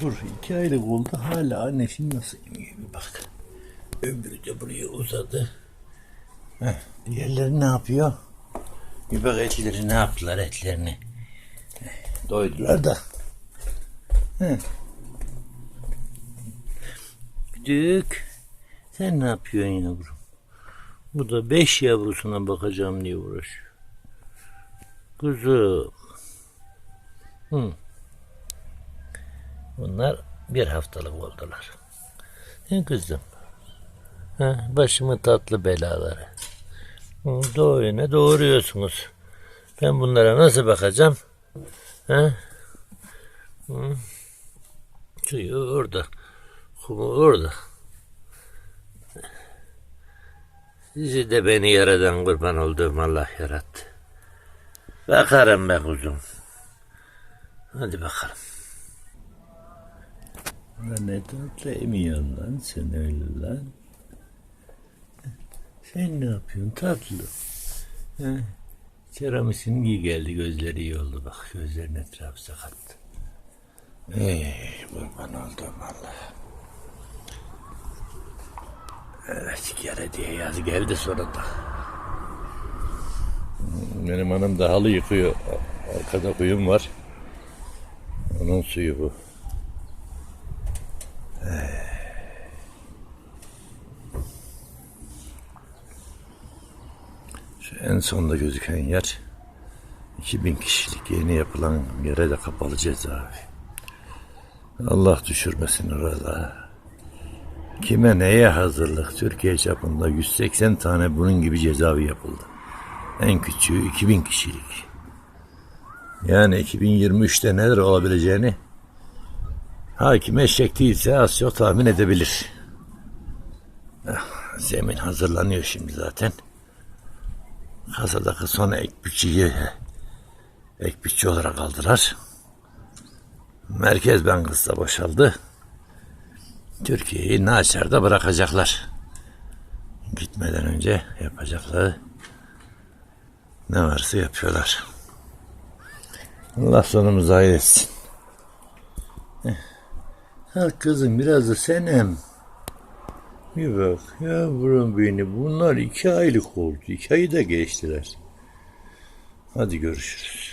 Dur iki aylık oldu hala annesini nasıl emiyor bir bak. Öbürü de buraya uzadı. Heh, diğerleri ne yapıyor? Bir bak etleri ne yaptılar etlerini. Doydular da. Heh. Düdük. Sen ne yapıyorsun yavrum? Bu da beş yavrusuna bakacağım diye uğraşıyor. Kuzum. Hı. Bunlar bir haftalık oldular. Ne kızım? Ha, başımın tatlı belaları. Doğru doğuruyorsunuz. Ben bunlara nasıl bakacağım? Ha? Hı. Suyu orada. Kumu orada. Sizi de beni yaradan kurban olduğum Allah yarattı. Bakarım be kuzum. Hadi bakalım. Lan ne tatlı sen öyle lan. Sen ne yapıyorsun tatlı? He? Ceramisin iyi geldi gözleri iyi oldu bak gözlerin etrafı sakat. Ey kurban oldum Allah. Evet gele diye yaz geldi sonunda. Benim hanım da halı yıkıyor. Arkada kuyum var. Onun suyu bu. En sonda gözüken yer 2000 kişilik yeni yapılan yere de kapalı cezaevi. Allah düşürmesin orada. Kime neye hazırlık? Türkiye çapında 180 tane bunun gibi cezaevi yapıldı. En küçüğü 2000 kişilik. Yani 2023'te neler olabileceğini hakim eşek değilse az çok tahmin edebilir. Ah, Zemin hazırlanıyor şimdi zaten. Kasadaki son ek bütçeyi ek bütçe olarak aldılar. Merkez Bankası da boşaldı. Türkiye'yi naçarda bırakacaklar. Gitmeden önce yapacakları ne varsa yapıyorlar. Allah sonumuzu hayır etsin. Eh. Ha kızım biraz da senem. Bir bak yavrum beni bunlar iki aylık oldu. İki ayı da geçtiler. Hadi görüşürüz.